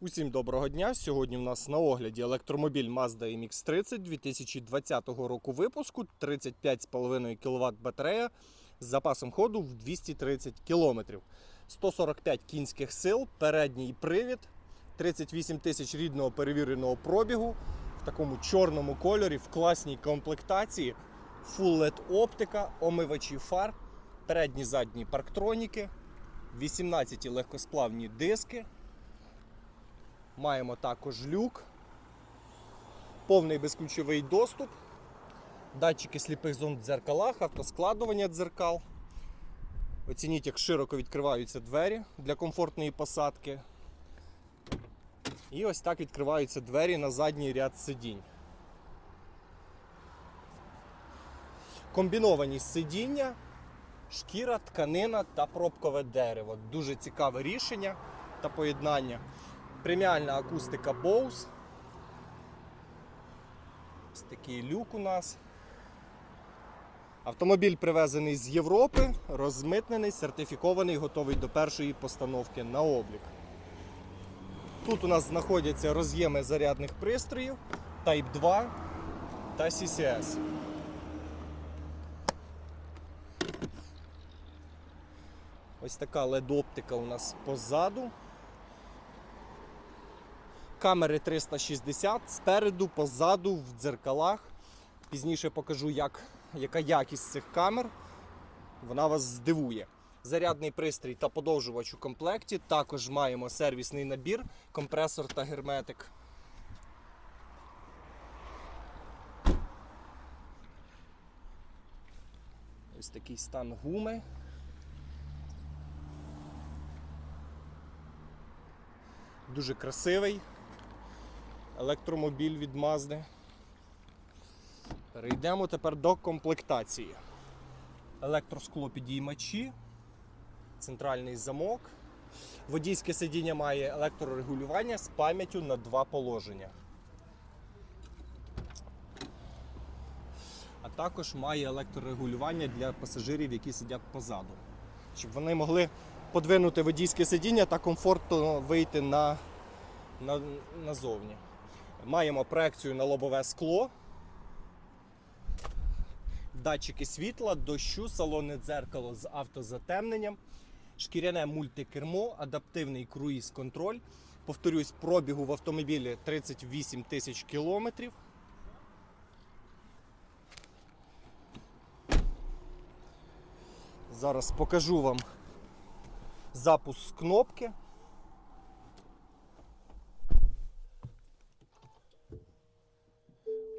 Усім доброго дня. Сьогодні в нас на огляді електромобіль Mazda MX-30 2020 року випуску, 35,5 кВт батарея з запасом ходу в 230 км. 145 кінських сил, передній привід, 38 тисяч рідного перевіреного пробігу в такому чорному кольорі, в класній комплектації, Full LED оптика, омивачі фар, передні задні парктроніки, 18 легкосплавні диски. Маємо також люк, повний безключовий доступ, датчики сліпих зон в дзеркалах, автоскладування дзеркал. Оцініть, як широко відкриваються двері для комфортної посадки. І ось так відкриваються двері на задній ряд сидінь. Комбіновані сидіння, шкіра, тканина та пробкове дерево. Дуже цікаве рішення та поєднання. Преміальна акустика Bose. Ось такий люк у нас. Автомобіль привезений з Європи, розмитнений, сертифікований, готовий до першої постановки на облік. Тут у нас знаходяться роз'єми зарядних пристроїв Type 2 та CCS. Ось така LED-оптика у нас позаду. Камери 360 спереду, позаду, в дзеркалах. Пізніше покажу, як, яка якість цих камер. Вона вас здивує. Зарядний пристрій та подовжувач у комплекті. Також маємо сервісний набір, компресор та герметик. Ось такий стан гуми. Дуже красивий електромобіль від Mazda. Перейдемо тепер до комплектації. Електроскло підіймачі, центральний замок. Водійське сидіння має електрорегулювання з пам'яттю на два положення. А також має електрорегулювання для пасажирів, які сидять позаду. Щоб вони могли подвинути водійське сидіння та комфортно вийти на, на, назовні. Маємо проекцію на лобове скло, датчики світла, дощу, салонне дзеркало з автозатемненням, шкіряне мультикермо, адаптивний круїз-контроль. Повторюсь, пробігу в автомобілі 38 тисяч кілометрів. Зараз покажу вам запуск кнопки.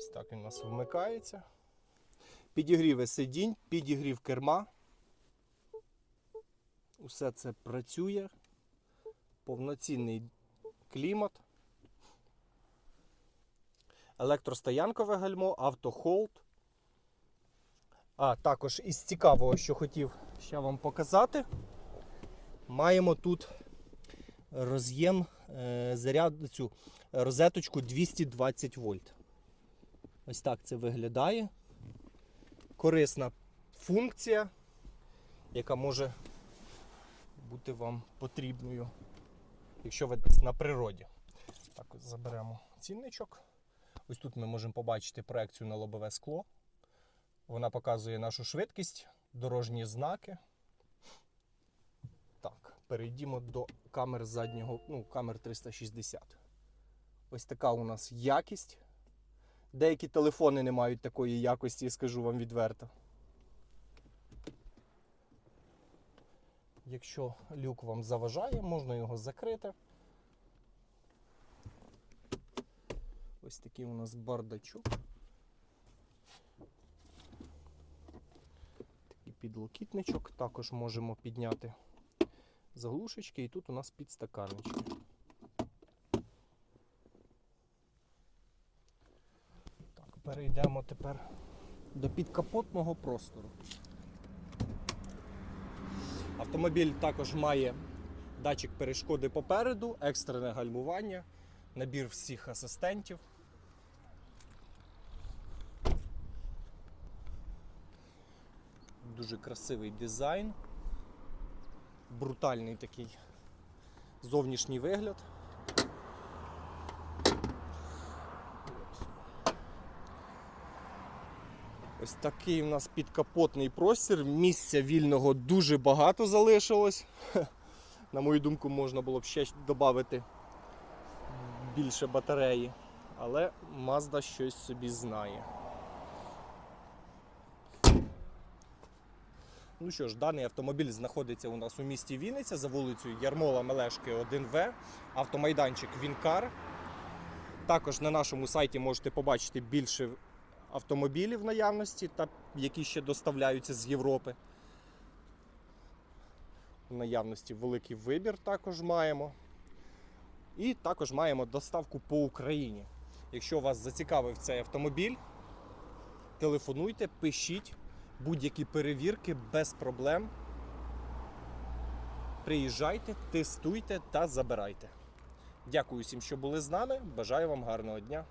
Ось так він у нас вмикається. Підігріви сидінь, підігрів керма. Усе це працює. Повноцінний клімат. Електростоянкове гальмо, автохолд. А також із цікавого, що хотів ще вам показати, маємо тут роз'єм е, заряд, розеточку 220 вольт. Ось так це виглядає. Корисна функція, яка може бути вам потрібною, якщо ви десь на природі. Так, ось заберемо цінничок. Ось тут ми можемо побачити проекцію на лобове скло. Вона показує нашу швидкість, дорожні знаки. Так, перейдімо до камер заднього, ну, камер 360. Ось така у нас якість. Деякі телефони не мають такої якості, скажу вам відверто. Якщо люк вам заважає, можна його закрити. Ось такий у нас бардачок. Такий підлокітничок. Також можемо підняти заглушечки, і тут у нас підстаканнички. Перейдемо тепер до підкапотного простору. Автомобіль також має датчик перешкоди попереду, екстрене гальмування, набір всіх асистентів. Дуже красивий дизайн, брутальний такий зовнішній вигляд. Ось такий у нас підкапотний простір. Місця вільного дуже багато залишилось. На мою думку, можна було б ще додати більше батареї. Але Mazda щось собі знає. Ну що ж, даний автомобіль знаходиться у нас у місті Вінниця за вулицею Ярмола Мелешки 1В. Автомайданчик Вінкар. Також на нашому сайті можете побачити більше автомобілів наявності, та які ще доставляються з Європи. В наявності великий вибір також маємо. І також маємо доставку по Україні. Якщо вас зацікавив цей автомобіль, телефонуйте, пишіть будь-які перевірки без проблем. Приїжджайте, тестуйте та забирайте. Дякую всім, що були з нами. Бажаю вам гарного дня.